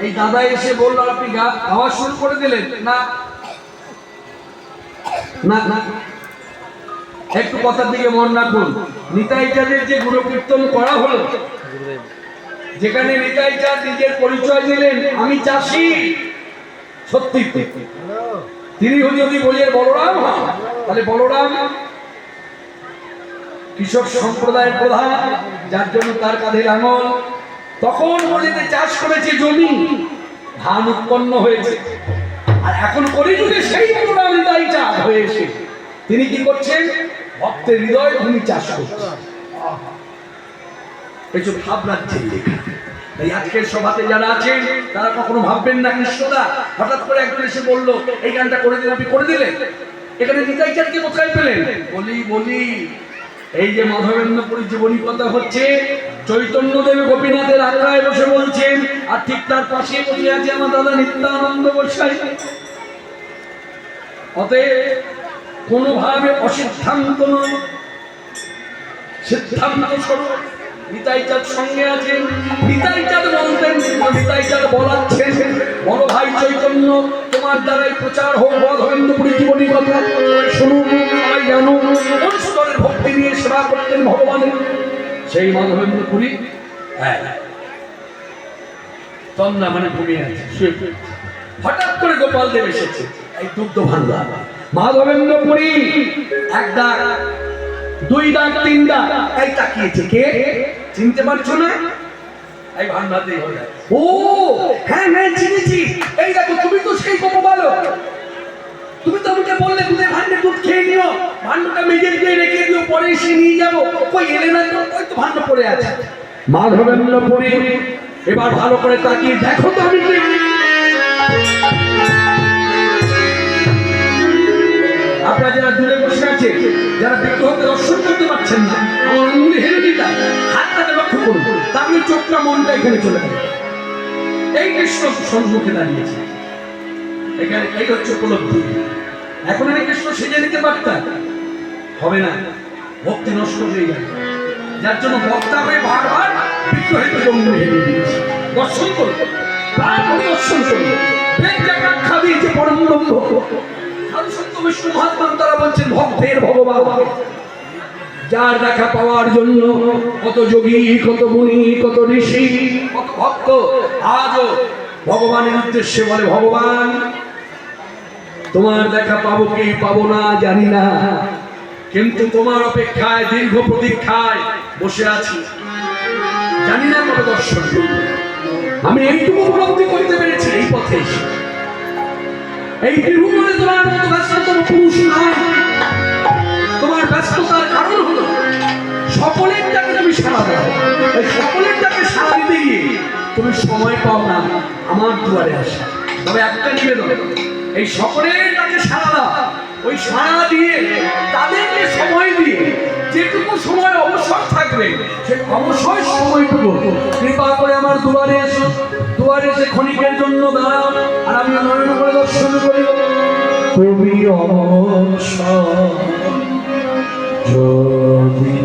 এই দাদা এসে বলল, আপনি গাওয়া শুরু করে দিলেন। না। না না। একটু কথার দিকে মন রাখুন। নিতাই চাঁদের যে গুরু কীর্তন করা হলো, যেখানে নিতাই চাঁদ নিজের পরিচয় দিলেন, আমি চাষি। সত্যি। তিনি যদি বলিয়ে বলরাম তাহলে বলরাম কৃষক সম্প্রদায়ের প্রধান, যার জন্য তার কাঁধে লাঙল। তখন বলিতে চাষ করেছে জমি, ধান উৎপন্ন হয়েছে। আর এখন কলিযুগে সেই বলরাম নিতাই চাঁদ হয়েছে। তিনি কি করছেন? ভক্তের হৃদয় ভূমি চাষ করছেন। কিছু ভাবনাচ্ছেন তাই আজকের সভাতে যারা আছেন, তারা কখনো ভাববেন না কৃষ্ণদা হঠাৎ করে একজন এসে বলল, এই গানটা করে দিন, আপনি করে দিলেন? এখানে নিতাই কোথায় পেলেন? বলি বলি। এই যে মাধবেন্দ্রপুরী জীবনী কথা হচ্ছে চৈতন্য দেব গোপীনাথের আগ্রায় বসে বলছেন, আর ঠিক তার পাশে বসে আছে আমার দাদা নিত্যানন্দ গোসাই অতএব কোনোভাবে অসিদ্ধান্ত নয়, সিদ্ধান্ত স্বরূপ নিতাই চাঁদ সঙ্গে আছেন নিতাই চাঁদ বলতেন নিতাই চাঁদ বলাচ্ছেন, বড় ভাই চৈতন্য তোমার দ্বারাই প্রচার হোক বধবেন্দ্রপুরী জীবনী কথা। শুনুন সবাই জানুন কোন স্তরের ভক্তি নিয়ে সেবা করতেন ভগবানের সেই মাধবেন্দ্রপুরী হ্যাঁ তন্না মানে ঘুমিয়ে আছে হঠাৎ করে গোপাল দেব এসেছে, এই দুগ্ধ ভান্ডার মাধবেন্দ্রপুরী এক ডাক দুই ডাক তিন ডাক এই তাকিয়েছে কে? চিনতে পারছ না? এই ভান্ডাতে ও হ্যাঁ হ্যাঁ চিনেছি। এই দেখো, তুমি তো সেই গোপ বলো তুমি তো আমাকে বললে দুধের ভান্ডে দুধ খেয়ে নিও। ভান্ডটা মেজে দিয়ে রেখে দিও, পরে এসে নিয়ে যাব। কই এলে না তো, ওই তো ভান্ড পড়ে আছে। মাধবেন্দ্রপুরী, এবার ভালো করে তাকিয়ে দেখো তো আমি আপনারা যারা দূরে বসে আছে যারা বিগ্রহকে দর্শন করতে পারছেন না, আমার আঙ্গুলি হেলে দিতা হাতটাকে লক্ষ্য করুন, তাহলে চোখটা মনটা এখানে চলে যাবে। এই কৃষ্ণ সম্মুখে দাঁড়িয়েছে। এখানে এই হচ্ছে উপলব্ধি। এখন আমি কৃষ্ণ সেজে নিতে পারতাম হবে না, ভক্তি নষ্ট হয়ে যাবে যার জন্য বক্তা হয়ে বারবার বিগ্রহের জঙ্গল হেলে দিয়েছে। দর্শন করব প্রাণ দর্শন করব বেদ যাকে আখ্যা দিয়েছে, পরম ব্রহ্ম। সাধু সন্ত বিষ্ণু মহাত্মা তারা বলছেন, ভক্তের ভগবান। যার দেখা পাওয়ার জন্য কত যোগী, কত মুনি, কত ঋষি, কত ভক্ত, আজও ভগবানের উদ্দেশ্যে বলে, ভগবান, তোমার দেখা পাবো কি পাবো না জানি না, কিন্তু তোমার অপেক্ষায়, দীর্ঘ প্রতীক্ষায় বসে আছি। জানি না কবে দর্শন আমি এইটুকু উপলব্ধি করতে পেরেছি এই পথে। এই ত্রিভুবনে তোমার মতো ব্যস্ততম পুরুষ নয়। তোমার ব্যস্ততার কারণ হলো সকলের ডাকে তুমি সাড়া দাও। এই সকলের ডাকে সাড়া দিতে গিয়ে তুমি সময় পাও না, আমার দুয়ারে আসা। তবে একটা নিবেদন, এই সকলের ডাকে সাড়া দাও। ওই সাড়া দিয়ে তাদেরকে সময় দিয়ে যেটুকু সময় অবসর থাকবে সেই অবসর সময়টুকু কৃপা করে আমার দুয়ারে এসো। দুয়ারে এসে ক্ষণিকের জন্য দাঁড়াও, আর আমি নয়ন করে দর্শন করি। তুমি যদি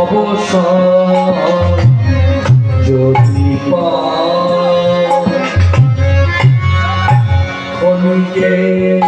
অবসর যদি খনিকে তরে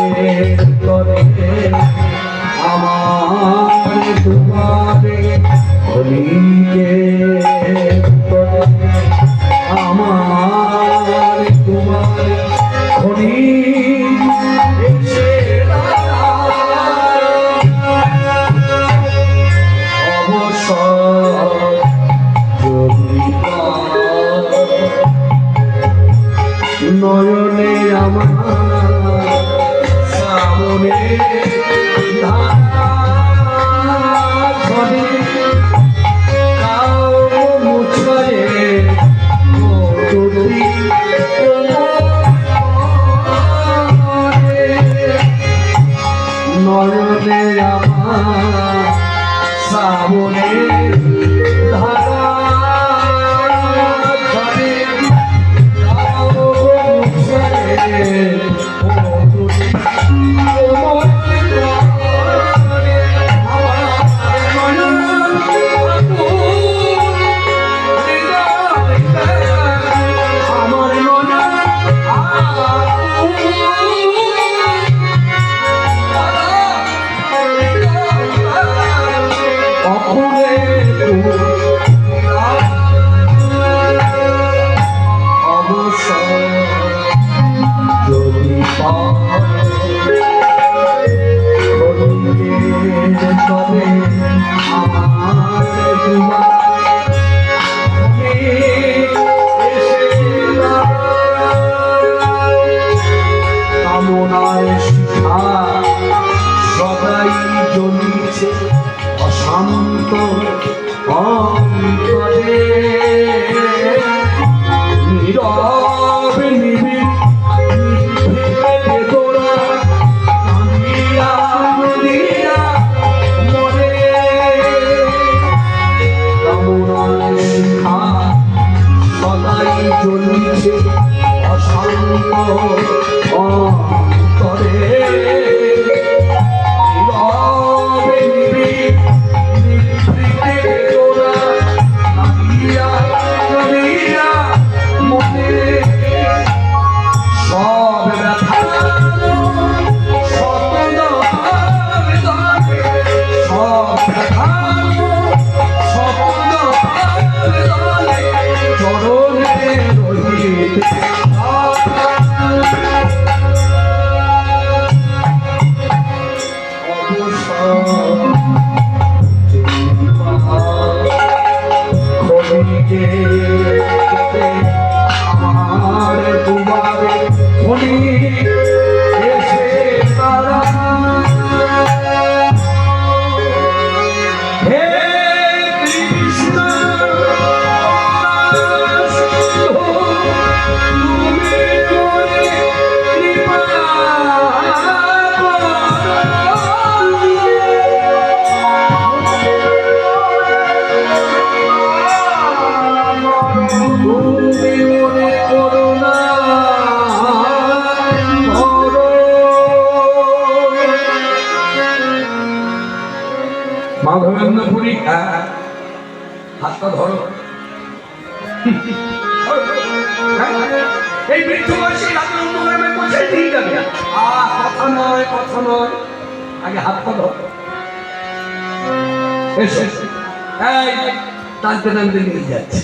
টানতে টানতে নিয়ে যাচ্ছে।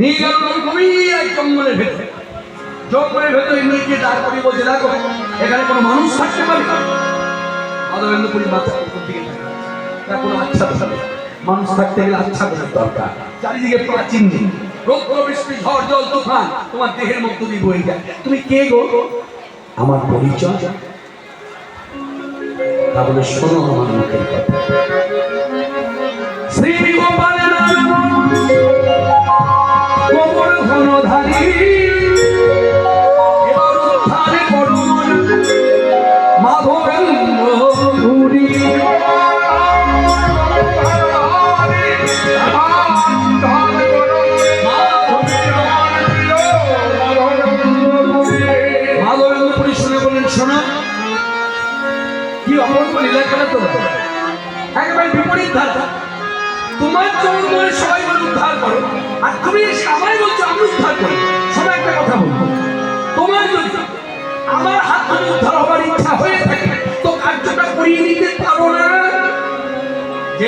নিয়ে গেল গভীর এক জঙ্গলের ভেতরে। জঙ্গলের ভেতরে নিয়ে গিয়ে দাঁড় করিয়ে বলছে, দেখো, এখানে কোনো মানুষ থাকতে পারে মাধবেন্দ্রপুরী মাথা দিকে কোনো আচ্ছা মানুষ থাকতে গেলে আচ্ছা দরকার। চারিদিকে প্রাচীন নেই। রৌদ্র, বৃষ্টি, ঝড়, জল, তুফান, তোমার দেহের মধ্য দিয়ে বয়ে যায়। তুমি কে গো? আমার পরিচয় তাহলে শোনো আমার মুখের কথা। শ্রী গোপাল গোবর ঘনধারী এবার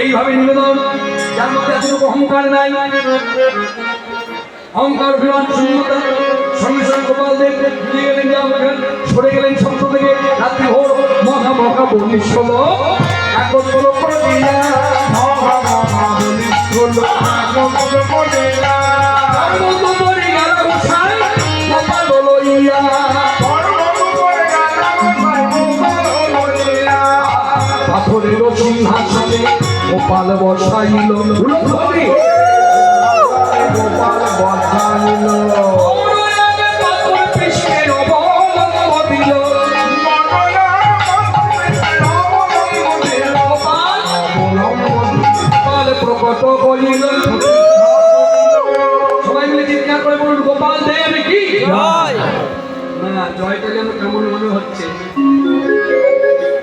যেইভাবে নিবেদন, যার মধ্যে এতটুকু অহংকার নাই। অহংকার অভিমান শূন্যতা, সঙ্গে সঙ্গে গোপাল দেব ফিরে গেলেন সরে গেলেন শব্দ থেকে। রাত্রি ভোর, মহা মহা বলিস হলো একত্র করে দিয়া মহা মহা বলিস হলো দিয়া গোপাল বসাইল। গোপাল বসাইল। প্রকট করিল। সবাই মিলে চিৎকার করে বলুন গোপাল দেব কি? না জয়টা যেন কেমন মনে হচ্ছে।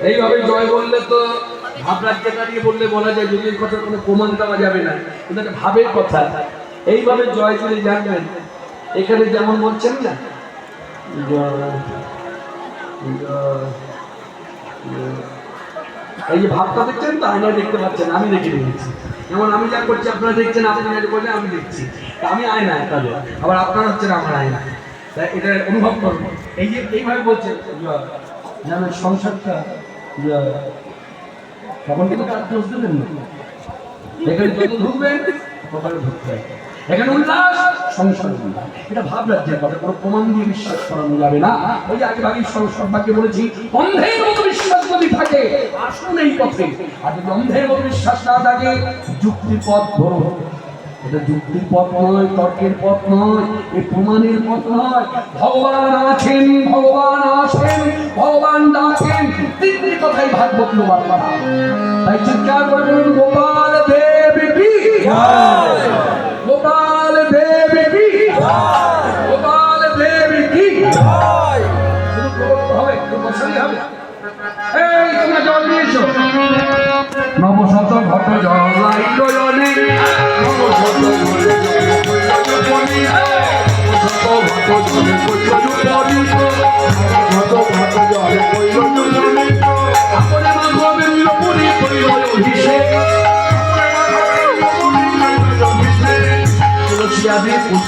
এইভাবে জয় বললে তো ভাবরাজ্যে দাঁড়িয়ে বললে বলা যায় যদির কথা কোনো প্রমাণ দেওয়া যাবে না। কিন্তু একটা ভাবের কথা। এইভাবে জয় যদি জানবেন। এখানে যেমন বলছেন না। এই যে ভাবটা দেখছেন তো? আয়নায় দেখতে পাচ্ছেন, আমি দেখে নিয়েছি। যেমন আমি যা করছি, আপনারা দেখছেন আপনারা করছেন, আমি দেখছি। আমি আয় না তাদের আবার আপনারা হচ্ছেন আমার আয় না তাই এটা অনুভব করব এই যে এইভাবে বলছেন যেন সংসারটা তখন কিন্তু দোষ দেবেন না? এখানে যত ঢুকবেন তখন ঢুকতে এখানে উল্লাস সংসার এটা ভাব রাজ্যের কথা কোনো প্রমাণ দিয়ে বিশ্বাস করানো যাবে না। ওই আগে ভাগে সর্বাগ্যে বলেছি, অন্ধের মতো বিশ্বাস যদি থাকে, আসুন এই পথে। আর যদি অন্ধের মতো বিশ্বাস না থাকে, যুক্তির পথ ধরো এটা যুক্তির পথ নয় তর্কের পথ নয় এই প্রমাণের পথ নয়। ভগবান আছেন ভগবান আছেন ভগবান ডাকেন তিনটি কথাই ভাগবত কথা। তাই চিৎকার করে বলুন গোপাল দেব কি? গোপাল দেব কি? গোপাল দেব কি? হবে হবে। এই তোমরা জল দিয়েছ। নবশত ঘট জলাই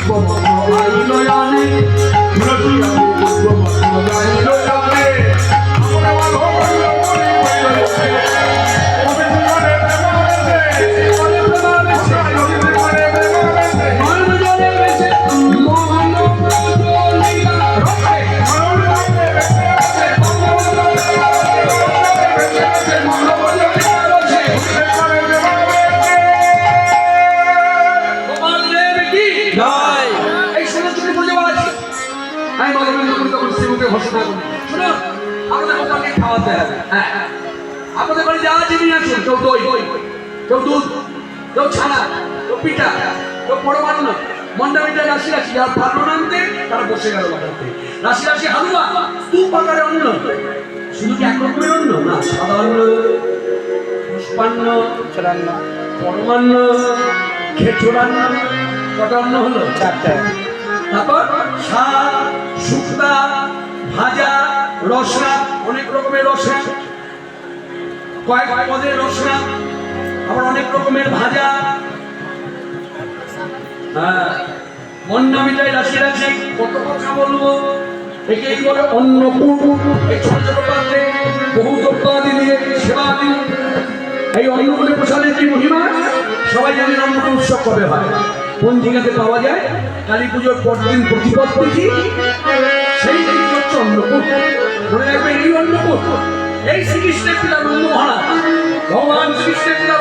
পুষ্প আইল ঘোষণা করি শুনুন আমাদের হ্যাঁ হ্যাঁ। আপনাদের বাড়ি যা জিনিস আছে কেউ দই কেউ দুধ কেউ ছানা কেউ পিঠা কেউ পরমান্ন মন্ডা মিঠা রাশি রাশি যার পারল নামতে তারা বসে গেল বাড়াতে রাশি রাশি হালুয়া স্তূপ আকারে অন্ন শুধু কি এক রকমের অন্ন না অন্ন পুষ্পান্ন পরমান্ন খেচুরান্ন কটা অন্ন হলো চারটা তারপর শাক শুক্তা ভাজা রসনা অনেক রকমের রসনা কয়েক পদের রসনা আবার অনেক রকমের ভাজা। হ্যাঁ মন্না মিটাই রাশি রাশি, কত কথা বলব? একেই বলে অন্নকূট এই ছোট ছোট পাত্রে বহু দ্রব্যাদি দিয়ে সেবা দিন এই অন্নকূটে প্রসাদের যে মহিমা? সবাই জানেন অন্নকূট উৎসব কবে হয়। পঞ্জিকাতে পাওয়া যায়? কালী পুজোর পরদিন প্রতিপদ তিথি সেই এই শ্রীকৃষ্ণের পিতা ভগবান শ্রীকৃষ্ণের পিতা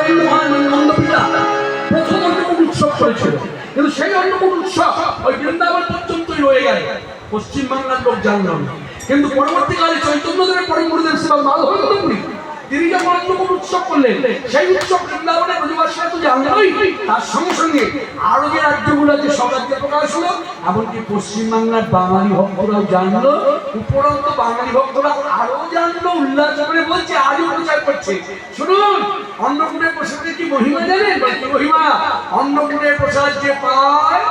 নন্দ নন্দ পিতা। প্রথম অন্নকূট উৎসব করেছিল। কিন্তু সেই অন্নকূট উৎসব ওই বৃন্দাবন পর্যন্তই রয়ে গেল। পশ্চিমবাংলার লোক জানল না। কিন্তু পরবর্তীকালে চৈতন্যদেবের পরম গুরুদেব সেবা মাধবপুরী তিনি যখন অন্নকূট উৎসব করলেন, সেই উৎসব বৃন্দাবনের ব্রজবাসীরা তো জানলই তার সঙ্গে সঙ্গে আরও যে রাজ্যগুলো আছে সব রাজ্যে প্রকাশ হলো, এমনকি পশ্চিমবাংলার বাঙালি ভক্তরাও জানলো, উপরন্ত বাঙালি ভক্তরা আরও জানলো, উল্লাস করে বলছে, আজও প্রচার করছে। শুনুন অন্নকূটের প্রসাদের কি মহিমা জানেন? মহিমা? অন্নকূটের প্রসাদ যে পায়,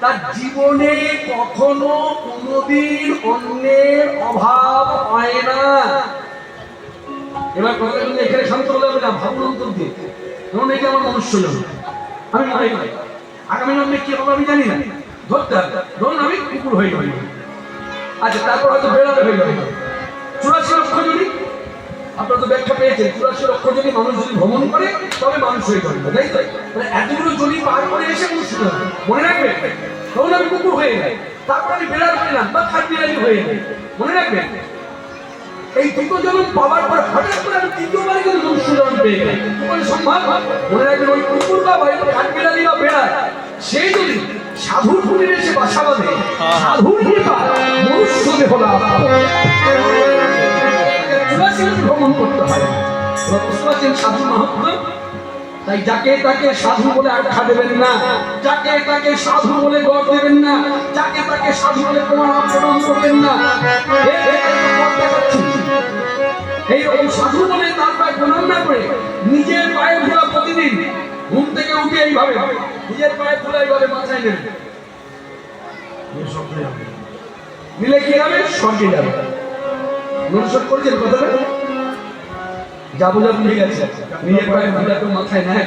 তার জীবনে কখনো কোনোদিন অন্যের অভাব হয় না। এবার কথা কিন্তু এখানে শান্ত হলে হবে না, ভাবুন অন্তর দিয়ে। এই যে আমার মনুষ্য জন্ম আমি নয় নয় আগামী জন্মে কি হবে আমি জানি না। ধরতে হবে। ধরুন আমি কুকুর হয়ে যাব আচ্ছা তারপর হয়তো বেড়াতে হয়ে যাবে চুরাশি লক্ষ যদি, আপনারা তো ব্যাখ্যা পেয়েছেন, চুরাশি লক্ষ যদি মানুষ যদি ভ্রমণ করে, তবে মানুষ হয়ে যাবে তাই তো? মানে এতগুলো জলি পার করে এসে অনুষ্ঠিত হবে মনে রাখবেন, তখন আমি কুকুর হয়ে যাই তারপর আমি বেড়াল পেলাম বা বিড়ালি হয়ে যাই মনে রাখবেন? এই দুটো জন্ম পাওয়ার পর হঠাৎ করে আমি তৃতীয়বারে কিন্তু মনুষ্য জন্ম পেয়ে গেলাম সম্ভব মনে রাখবেন ওই কুকুর বা ভাই কাঠবিড়ালি বা বেড়ায় সে যদি সাধুর কুটিরে এসে বাসা বাঁধে সাধুর কৃপা মনুষ্য দেহ লাভ ভ্রমণ করতে হয় সাধু মাহাত্মা তাই যাকে তাকে সাধু বলে আখ্যা দেবেন না যাকে তাকে সাধু বলে গড় দেবেন না যাকে তাকে সাধু বলে প্রমাণ প্রমাণ করবেন না এইরকম সাধু বলে তার পায়ে প্রণাম না করে নিজের পায়ে ধুলা প্রতিদিন ঘুম থেকে উঠে এইভাবে, নিজের পায়ে ধুলা এইভাবে মাথায় নেবে। কি হবে যাবে। মনুষ্য করছেন কথাটা? যাব যাব ঠিক আছে। নিজের পায়ে তো মাথায় নেয়।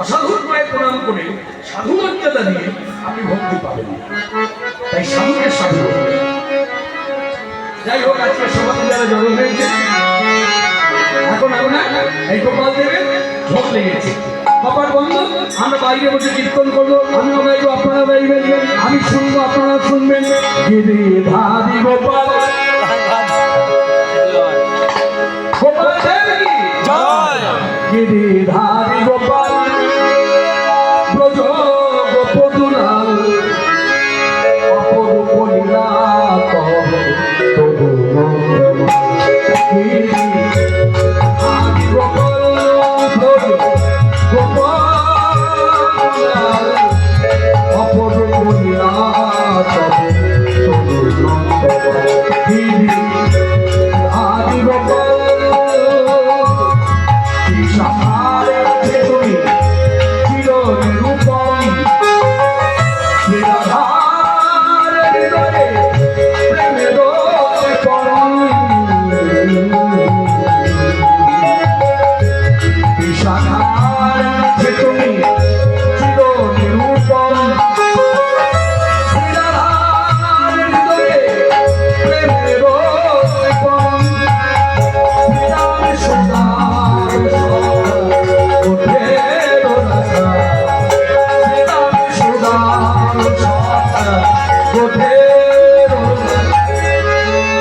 অসাধুর পায়ে প্রণাম করে সাধু মর্যাদা দিয়ে আপনি ভক্তি পাবেন। তাই সাধুকে সাধু যাই হোক আজকে সবাই যারা জড়ো হয়েছে। এখন আপনার এই গোপাল দেবের ঝোঁক লেগেছে। কপার বন্ধ আমরা বাইরে বসে কীর্তন করব। আমি গাইবো আপনারা গাইবেন। আমি শুনব আপনারা শুনবেন। গিরিধারি গোপাল। গোপাল গিরিধারি গোপাল।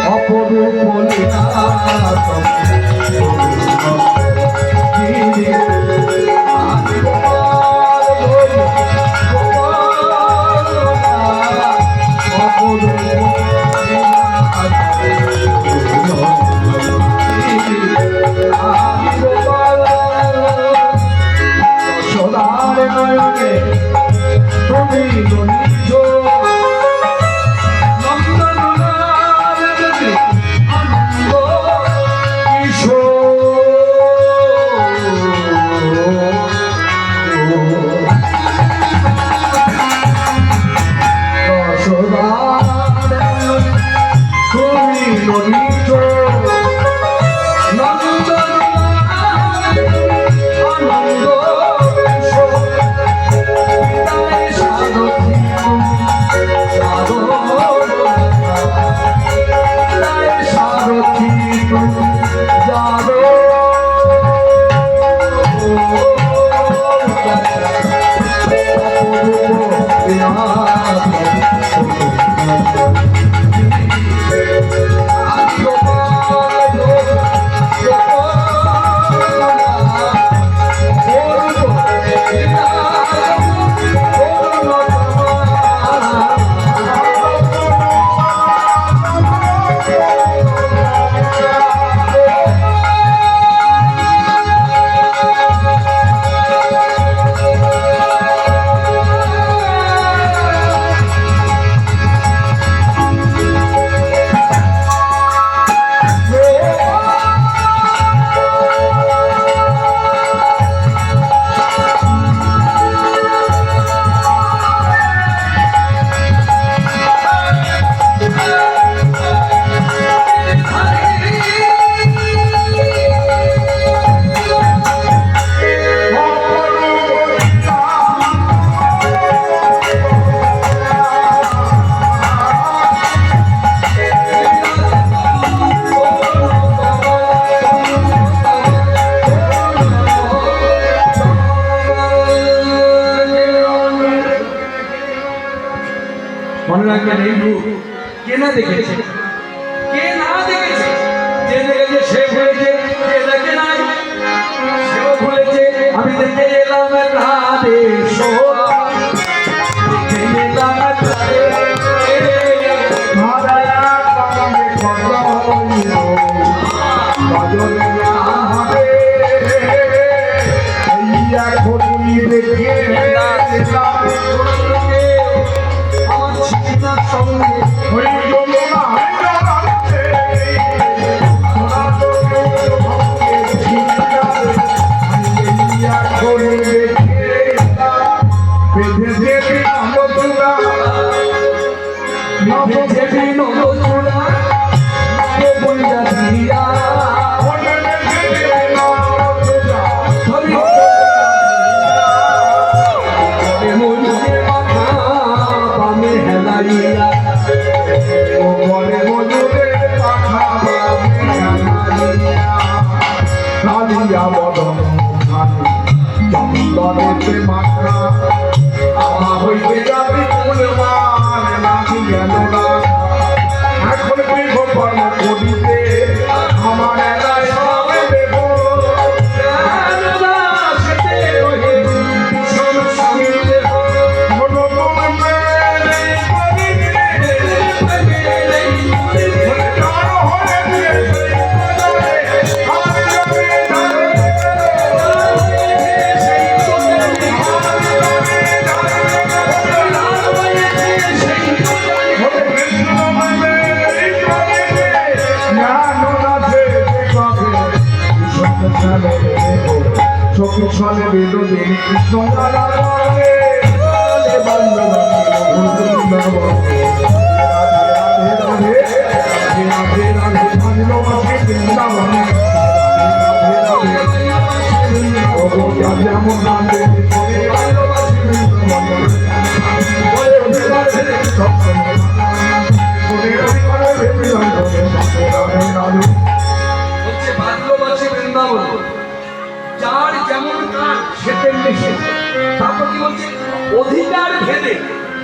অপরূপ লীলা মানে এই রূপ কেনা দেখেছে। নবচূড়া নবচূড়া বৃন্দাবন যার যেমন কাজ সে তেমনি সে। তারপর কি বলছে? অধিকার ভেদে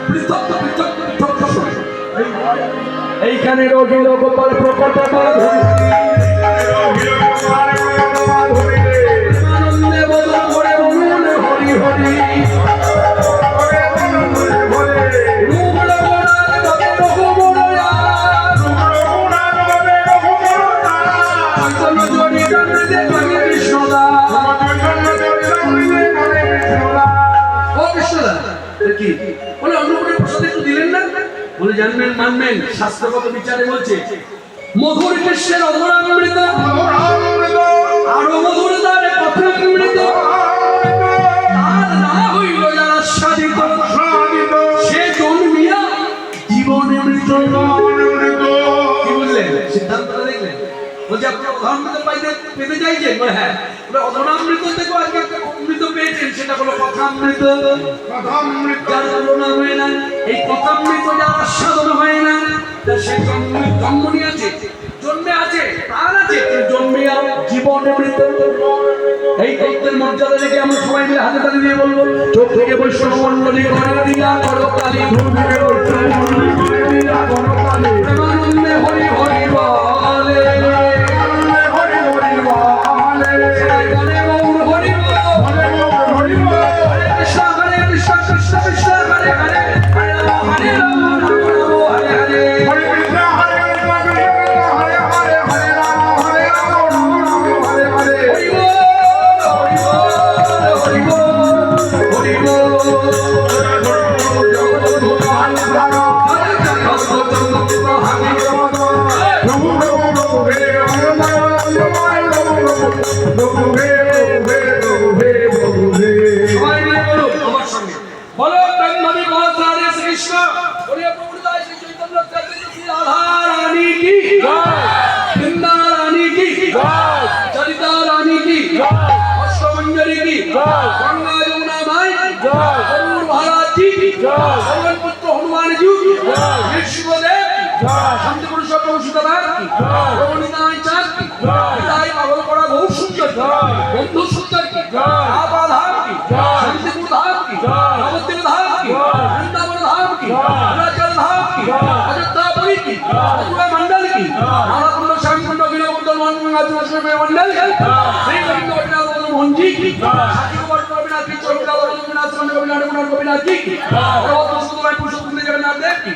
পৃথক পৃথক পৃথক ফসল। এইখানে রোগী গোপাল প্রকট আনন্দে বদল করে বলুন হরি হরি। বলে জানবেন, মানবেন, শাস্ত্রগত বিচারে বলছে, মধুর কৃষ্ণের অধরামৃত, আরও মধুর তার কথামৃত তার না হইল যারা সাধিত, সে জন্মিয়া বলছে, আপনি পাইতে, পেতে চাইছেন? হ্যাঁ। থেকে অমৃত পেয়েছেন, সেটা হলো যার তুলনা হয় না এই কথামৃত যার আস্বাদন হয় না সে জন্ম জন্ম নিয়েছে, জন্মে আছে তার আছে জন্মে আর জীবনে মৃত এই তত্ত্বের মর্যাদা দেখে আমরা সবাই মিলে হাতে তালি দিয়ে বলব, চোখ থেকে বৈষ্ণব মন্ডলী করে দিয়া করো কালী প্রেমানন্দে কি ভগবান পুত্র হনুমান জি বিষ্ণুদেব শান্তি পুরুষ সীতারাম কি রমণীনায় চাঁদ কি তাই পাগল করা বহু সুন্দর বন্ধু সুন্দর কি আপা ধাম কি শান্তিপুর ধাম কি নবদ্বীপ ধাম কি বৃন্দাবন ধাম কি অরুণাচল ধাম কি অযোধ্যাপুরী কি মথুরা মন্ডল কি রাধাকুণ্ড শ্যামকুণ্ড বীরকুণ্ড মন্ডল মন্ডল শ্রী গোবিন্দ মোহন জি কি কি চন্দ্রা গোপীনাথ চন্দ্র গোপীনাথ কুমার গোপীনাথ জি কি ভগবত সুন্দর পুরুষোত্তম জগন্নাথ দেব কি?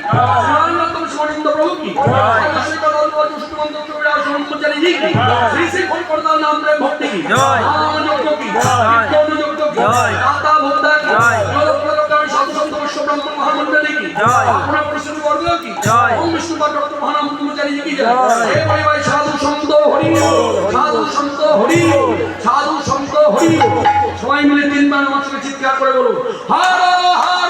শ্রীরামনাথ শিবানন্দ প্রভু কি? শ্রী কদম সুন্দর কবিরাজ সুন্দরচারী জি কি? শ্রী শ্রী ফল করতাল নাম প্রেম ভক্তি কি? জয়। রামযজ্ঞ কি? জয়। বিষ্ণুযজ্ঞ কি? জয়। দাতা ভক্তা কি? জয়। সাধু সন্ত বৈষ্ণব ব্রাহ্মণ মহামণ্ডলী কি জয়। আপনার পরিশ্রমী বর্গ কি? জয়। ওম বিষ্ণু পাঠ মহানাম ব্রহ্মচারী জি কি জয়। হে পরিবার সাধু সন্ত হরি সাধু সন্ত হরি সাধু সন্ত হরি সবাই মিলে তিনবার আমার সঙ্গে চিৎকার করে বলুন, হর হর